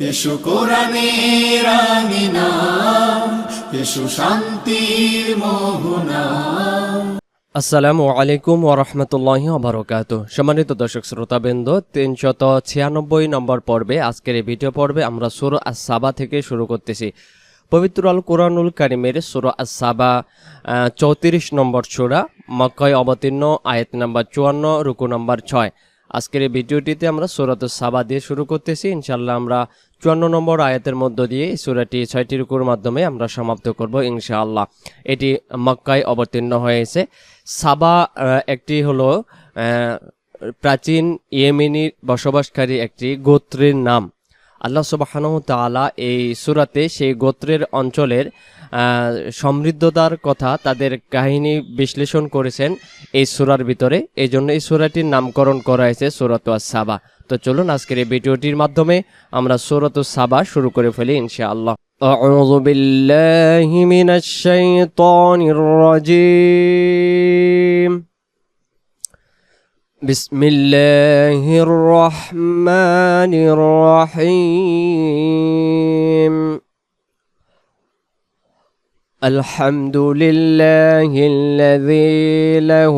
এসো কোরআনের এসো শান্তির মোহনা। আসসালামু আলাইকুম ওরহমতুল্লাহি সম্মানিত দর্শক শ্রোতাবৃন্দ, তিনশত ছিয়ানব্বই নম্বর পর্বে আজকের এই ভিডিও পর্বে আমরা সুর সাবা থেকে শুরু করতেছি। পবিত্র আল কোরআনুল কারিমের সুর সাবা চৌত্রিশ নম্বর সুরা, মক্কায় অবতীর্ণ, আয়াত নাম্বার চুয়ান্ন, রুকু নম্বর ছয়। আজকের এই ভিডিওটিতে আমরা সুরাত সাবা দিয়ে শুরু করতেছি। ইনশাল্লাহ আমরা চুয়ান্ন নম্বর আয়াতের মধ্য দিয়ে এই সুরাটি ছয়টি রুকুর মাধ্যমে আমরা সমাপ্ত করব ইনশাআল্লাহ। এটি মক্কায় অবতীর্ণ হয়েছে। সাবা একটি হলো প্রাচীন ইয়েমিনির বসবাসকারী একটি গোত্রের নাম। আল্লাহ সুবাহানহ তাআলা এই সুরাতে সেই গোত্রের অঞ্চলের আহ, সমৃদ্ধতার কথা তাদের কাহিনী বিশ্লেষণ করেছেন এই সুরার ভিতরে এই জন্য এই সুরাটির নামকরণ করা হয়েছে সুরত সাবা তো চলুন আজকের এই ভিডিওটির মাধ্যমে আমরা সুরত সাবা শুরু করে ফেলি ইনশাআল্লাহ أعوذ بالله من الشيطان الرجيم بسم الله الرحمن الرحيم. الحمد لله الذي له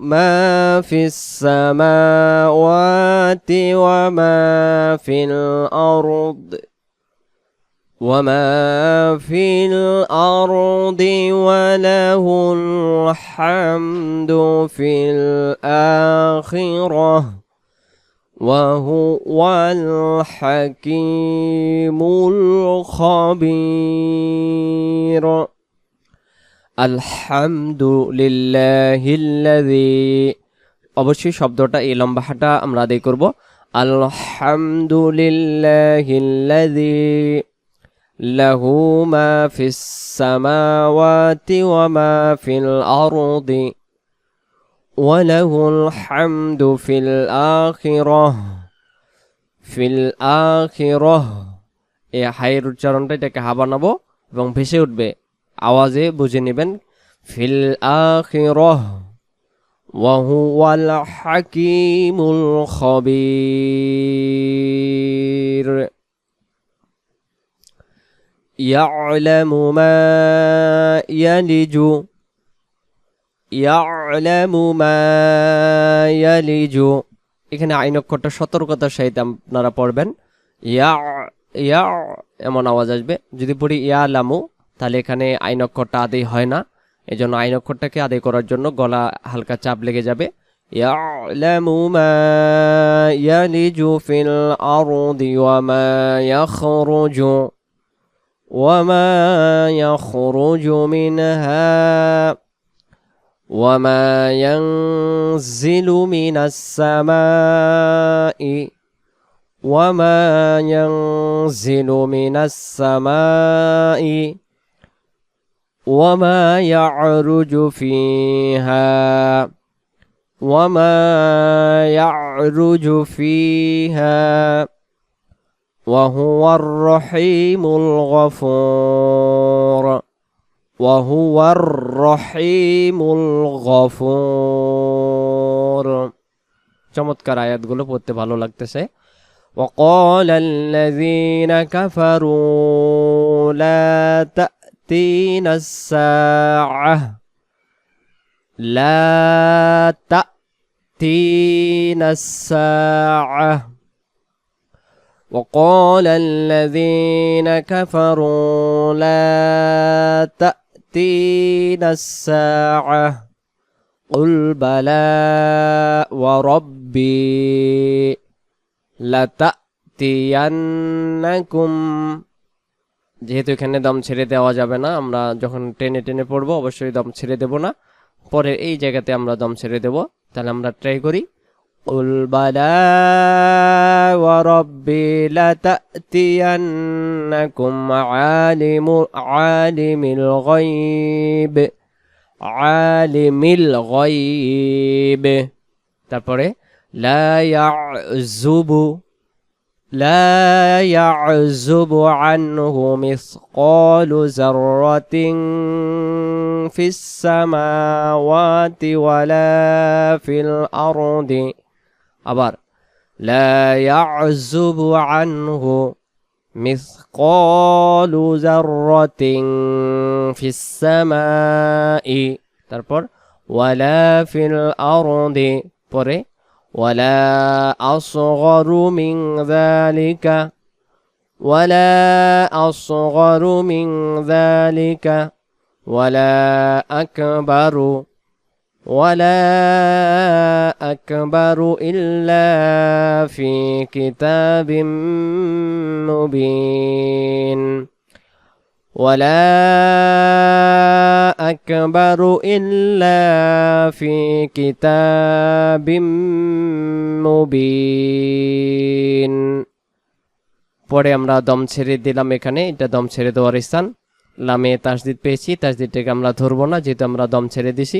ما في السماوات وما في الأرض. وما في الأرض وله الحمد في الآخرة وهو الحكيم الخبير الحمد لله الذي অবশ্যই শব্দটা এই লম্বাহাটা আমরা আদায় করব আলহামদুলিল্লাহিল্লাযী له ما في السماوات وما في الأرض وله الحمد في الآخرة في الآخرة এই হাইয়ের উচ্চারণটা এটাকে হা বানাবো এবং ভেসে উঠবে আওয়াজে বুঝে নেবেন ফিল আখিরহ وهو الحكيم الخبير يعلم ما يلج يعلم ما يلج এখানে আইন অক্ষরটা সতর্কতার সহিত আপনারা পড়বেন ইয়া ইয়া এমন আওয়াজ আসবে যদি পড়ি ইয়া লামু তাহলে এখানে আইন অক্ষরটা আদেই হয় না এই জন্য আইন অক্ষরটাকে আদায় করার জন্য গলা হালকা চাপ লেগে যাবে يعلم ما يلج في الأرض وما يخرج وما يخرج منها وما ينزل من السماء وما ينزل من السماء وما يعرج فيها وما يعرج فيها وهو الرحيم الغفور وهو الرحيم الغفور চমৎকার আয়াতগুলো পড়তে ভালো লাগতেছে وقال الذين كفروا لا تأتينا الساعة لا تأتينا الساعة وقال الذين كفروا لا تأتينا الساعة قل بلى وربي لتأتينكم যেহেতু এখানে দম ছেড়ে দেওয়া যাবে না আমরা যখন টেনে টেনে পড়বো অবশ্যই দম ছেড়ে দেব না পরে এই জায়গাতে আমরা দম ছেড়ে দেব তাহলে আমরা ট্রাই করি قل بلى وربي لتأتينكم عالم عالم الغيب عالم الغيب তারপরে لا يعزب لا يعزب عنه مثقال ذرة في السماوات ولا في الأرض أبار. لا يعزب عنه مثقال ذرة في السماء. تربر ولا في الأرض. بري ولا أصغر من ذلك. ولا أصغر من ذلك. ولا أكبر. ولا أكبر إلا في كتاب مبين ولا أكبر إلا في كتاب مبين পরে আমরা দম ছেড়ে দিলাম এখানে এটা দম ছেড়ে দেওয়ার স্থান লামে তাসদিদ পেয়েছি তাসদিদটাকে আমরা ধরবো না যেহেতু আমরা দম ছেড়ে দিছি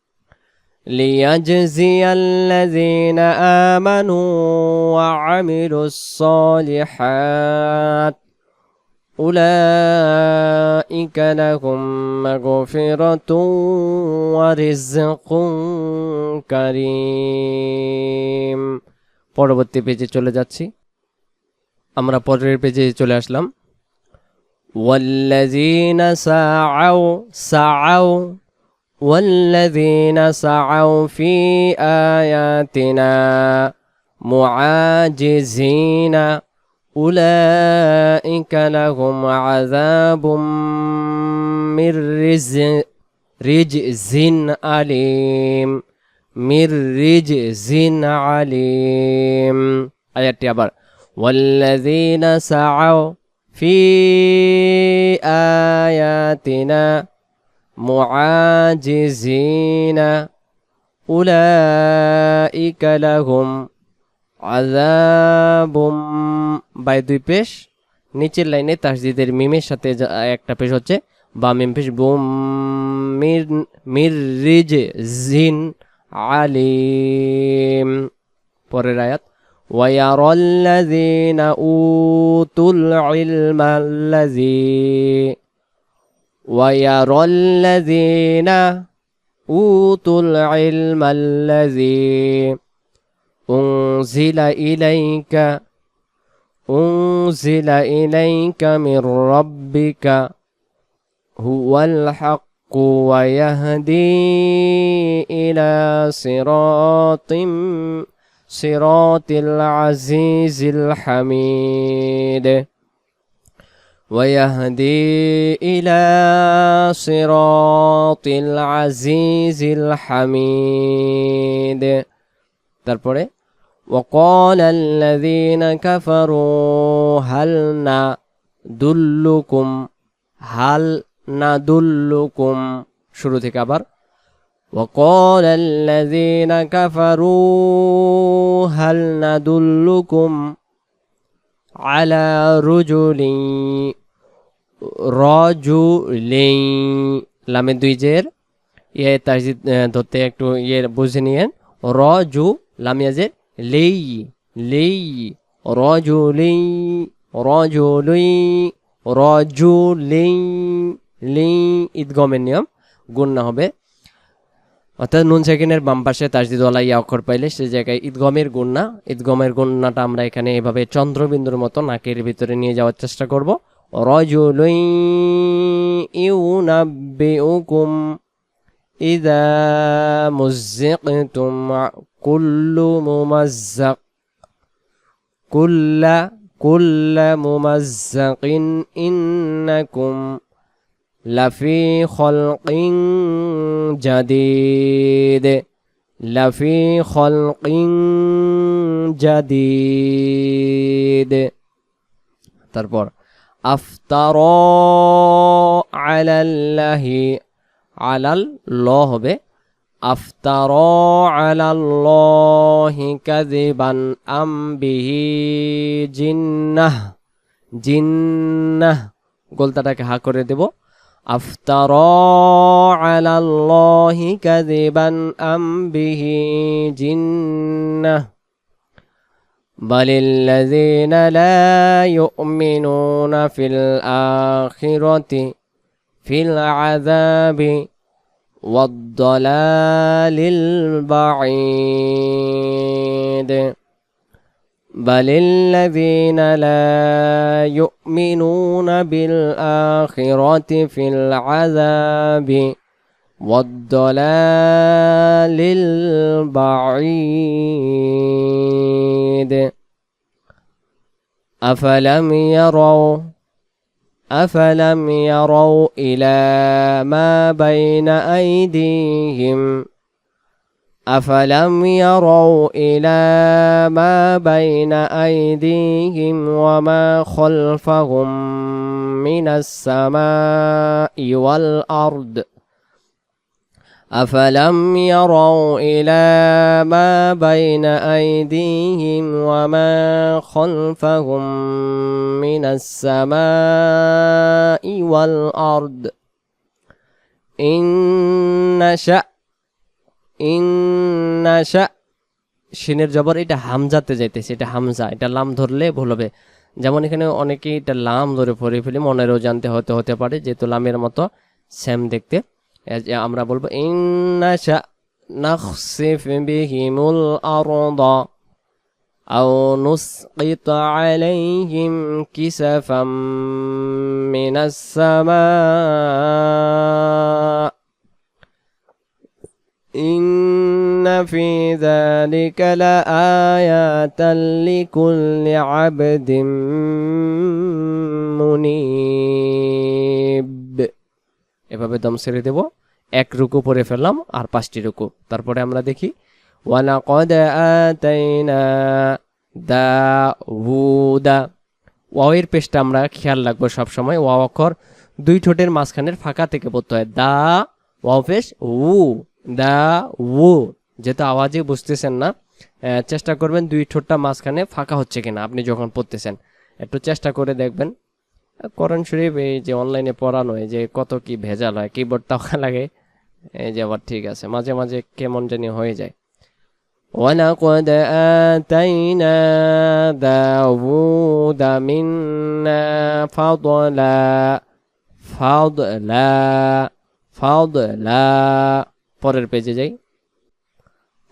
ليجزي الذين آمنوا وعملوا الصالحات أولئك لهم مغفرة ورزق كريم পরবর্তী পেজে চলে যাচ্ছি আমরা পরের পেজে চলে আসলাম والذين سعوا سعوا والذين سعوا في آياتنا معاجزين أولئك لهم عذاب من رزق رجز أليم من رجز عليم آياتي আবার والذين سعوا في آياتنا معاجزين أولئك لهم عذاب বাই দুই পেশ নিচের লাইনে তাসদিদের মিমের সাথে যা- একটা পেশ হচ্ছে বা মিম পেশ বুম মির মির রিজ জিন আলিম পরের আয়াত ويرى الذين أوتوا العلم الذي ويرى الذين أوتوا العلم الذي أنزل إليك أنزل إليك من ربك هو الحق ويهدي إلى صراط صراط العزيز الحميد. ويهدي إلى صراط العزيز الحميد তারপরে وقال الذين كفروا هل ندلكم هل ندلكم শুরু থেকে আবার وقال الذين كفروا هل ندلكم على رجل রজু লেই লামে দুই জের ইয়ে তাজিদ ধরতে একটু ইয়ে বুঝে নিয়েন। রজু লামিয়াজের লেই লেই র রজু লেই র জু লেই র রজু লেই লেই ঈদগমের নিয়ম গুণনা হবে। অর্থাৎ নুন সেকেন্ডের বাম পাশে তাজদিদওয়ালা ইয়া অক্ষর পাইলে সে জায়গায় ঈদগমের গুণনা ঈদগমের গুণনাটা আমরা এখানে এভাবে চন্দ্রবিন্দুর মতো নাকের ভিতরে নিয়ে যাওয়ার চেষ্টা করব। رجل ينبئكم إذا مزقتم كل ممزق كل كل ممزق إنكم لفي خلق جديد لفي خلق جديد. تربور আফতার আলাল্লাহি আলাল ল হবে, আফতার আলাল্লাহি কাযিবান আম বিহি জিন্নাহ জিন্নাহ, গোলতাটাকে হা করে দেব, আফতার আলাল্লাহি কাযিবান আম বিহি জিন্নাহ। بل الذين لا يؤمنون في الآخرة في العذاب والضلال البعيد بل الذين لا يؤمنون بالآخرة في العذاب والضلال البعيد. أفلم يروا أفلم يروا إلى ما بين أيديهم. أفلم يروا إلى ما بين أيديهم وما خلفهم من السماء والأرض. أفلم يروا إلى ما بين أيديهم وما خلفهم من السماء والأرض إن نشأ إن نشأ শিনের জবর এটা হামজাতে যাইতেছে এটা হামজা এটা লাম ধরলে ভুল হবে যেমন এখানে অনেকেই এটা লাম ধরে পড়ে ফেলি মনেরও জানতে হতে হতে পারে যেহেতু লামের মতো সেম দেখতে এ যে আমরা বলবো ইন্নাশা নাখসিফ বিহিমুল আরদা أو نسقط عليهم كسفا من السماء إن في ذلك لآيات لكل عبد منيب এভাবে দম ছেড়ে দেব। এক রুকু পরে ফেললাম আর পাঁচটি রুকু। তারপরে আমরা দেখি, ওয়ালাকদ আতাইনা দাউদা। ওয়াওয়ের পেশটা আমরা খেয়াল রাখব সবসময়। ওয়া অক্ষর দুই ঠোঁটের মাঝখানের ফাঁকা থেকে পড়তে হয়। দা, ওয়াও পেশ, উ, দা, উ। যেহেতু আওয়াজে বুঝতেছেন না চেষ্টা করবেন দুই ঠোঁটটা মাঝখানে ফাঁকা হচ্ছে কিনা, আপনি যখন পড়তেছেন। একটু চেষ্টা করে দেখবেন। কোরআন শরীফ এই যে অনলাইনে পড়ানো এই যে কত কি ভেজাল হয় কিবোর্ড তাওয়া লাগে এই যে আবার ঠিক আছে মাঝে মাঝে কেমন জানি হয়ে যায় ولقد آتينا داود منا فضلا فضلا فضلا পরের পেজে যাই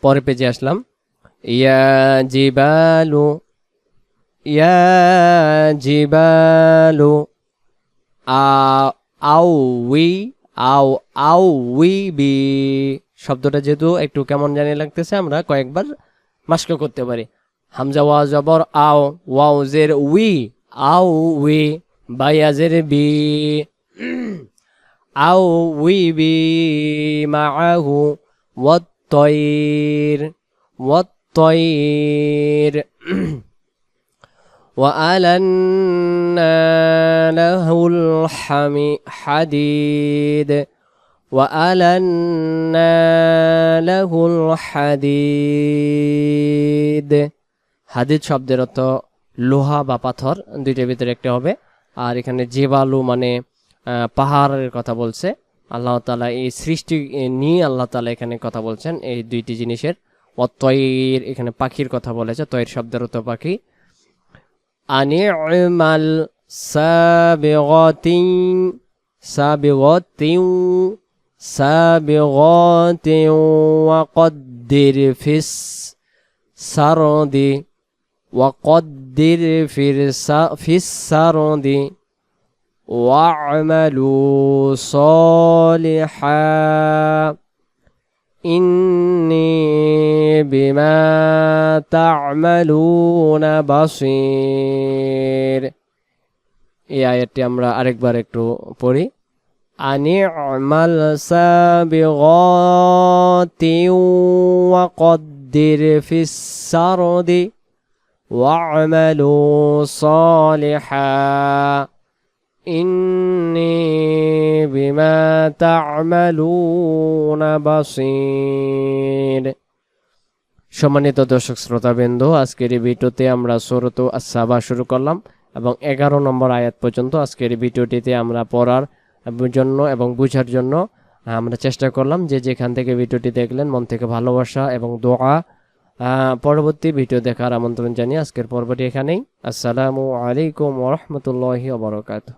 পরের পেজে আসলাম ইয়া জিবালু জিবালু আ আউ উই আও আউ উই বি শব্দটা যেহেতু একটু কেমন জানি লাগতেছে, আমরা কয়েকবার মাস্ক করতে পারি। হামজা, ওয়া, জবর, আও, ওয়াও, জের, উই, আও, উই বায়াজের বি। আও, উই, বি, মাআহু, ওয়াত-তয়র ওয়াত-তয়র। وألنا له الحديد وألنا له الحديد হাদিদ শব্দের অর্থ লোহা বা পাথর দুইটার ভিতরে একটা হবে আর এখানে জেবালু মানে আহ, পাহাড়ের কথা বলছে আল্লাহ তালা এই সৃষ্টি এ, নিয়ে আল্লাহ তালা এখানে কথা বলছেন এই দুইটি জিনিসের অতয়ের এখানে পাখির কথা বলেছে তয়ের শব্দের অর্থ পাখি أن اعمل سابغات سابغات سابغات وقدر في السرد وقدر في في السرد واعملوا صالحا إني بما تعملون بصير এই আয়াতটি আমরা আরেকবার একটু পড়ি আনি'মাল সাবিগাতি ওয়াকদ্দির ফিস সারদি ওয়া'মালু সালিহা إني بما تعملون بصير সম্মানিত দর্শক শ্রোতাবৃন্দ আজকের এই ভিডিওতে আমরা সুরত আসাবা শুরু করলাম এবং এগারো নম্বর আয়াত পর্যন্ত আজকের এই ভিডিওটিতে আমরা পড়ার জন্য এবং বুঝার জন্য আমরা চেষ্টা করলাম যে যেখান থেকে ভিডিওটি দেখলেন মন থেকে ভালোবাসা এবং দোয়া আহ, পরবর্তী ভিডিও দেখার আমন্ত্রণ জানিয়ে আজকের পর্বটি এখানেই আসসালামু আলাইকুম ওরহমতুল্লাহি ওবরাকাতুহ